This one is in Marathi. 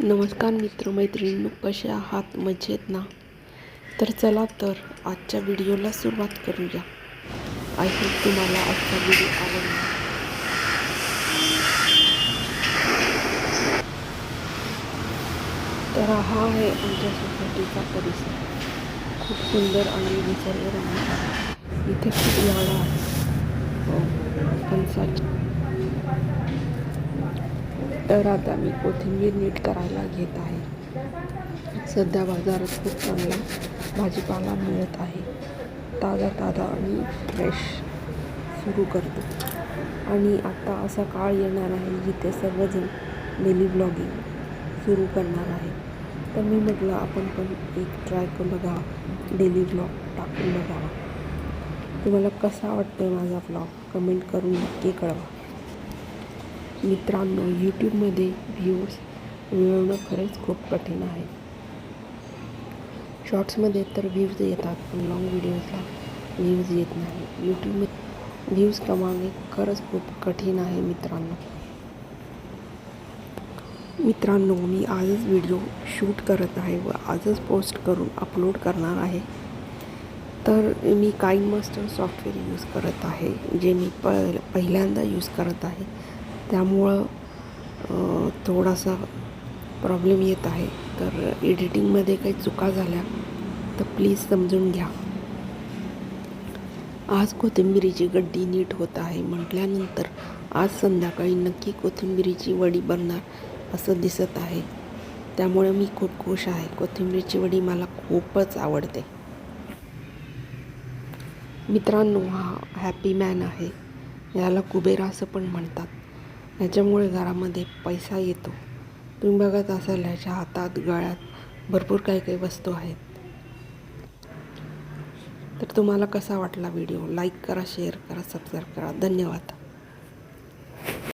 नमस्कार मित्रमैत्रिणींनो कसे आहात? मजेत ना? तर चला तर आजच्या व्हिडिओला सुरुवात करूया. आय होप तुम्हाला आजचा व्हिडिओ आवडला. तर हा आहे आमच्या सोसायटीचा परिसर. खूप सुंदर आणि निसर्गरम्य. आहे इथे खूप झाडं आहेत. हो, फणसाची तर आता मी कोथिंबीर नीट करायला घेत आहे. सध्या बाजारात खूप चांगला भाजीपाला मिळत आहे. ताजा ताजा आणि फ्रेश सुरू करतो. आणि आता असा काळ येणार आहे जिथे सर्वजण डेली ब्लॉगिंग सुरू करणार आहे तर मी म्हटलं आपण पण एक ट्राय करून बघावा डेली ब्लॉग टाकून बघावा. तुम्हाला कसा वाटतोय माझा ब्लॉग कमेंट करून नक्की कळवा. मित्रांनो यूट्यूबमध्ये व्ह्यूज मिळवणं खरंच खूप कठीण आहे. शॉर्ट्समध्ये तर व्ह्यूज येतात पण लॉंग व्हिडिओजला व्ह्यूज येत नाही. यूट्यूबमध्ये व्ह्यूज कमावणे खरंच खूप कठीण आहे मित्रांनो. मित्रांनो मी आजच व्हिडिओ शूट करत आहे व आजच पोस्ट करून अपलोड करणार आहे. तर मी काइन मास्टर सॉफ्टवेअर यूज करत आहे जे मी प पहिल्यांदा यूज करत आहे. त्यामुळं थोडासा प्रॉब्लेम येत आहे. तर एडिटिंगमध्ये काही चुका झाल्या तर प्लीज समजून घ्या. आज कोथिंबिरीची गड्डी नीट होत आहे म्हटल्यानंतर आज संध्याकाळी नक्की कोथिंबिरीची वडी बनणार असं दिसत आहे. त्यामुळे मी खूप खुश आहे. कोथिंबिरीची वडी मला खूपच आवडते. मित्रांनो हा हॅपी मॅन आहे. याला कुबेरा असं पण म्हणतात. याच्यामुळे घरामध्ये पैसा येतो. तुम्ही बघत असाल ह्याच्या हातात गळ्यात भरपूर काही काही वस्तू आहेत. तर तुम्हाला कसा वाटला व्हिडिओ? लाईक करा शेअर करा सबस्क्राईब करा. धन्यवाद.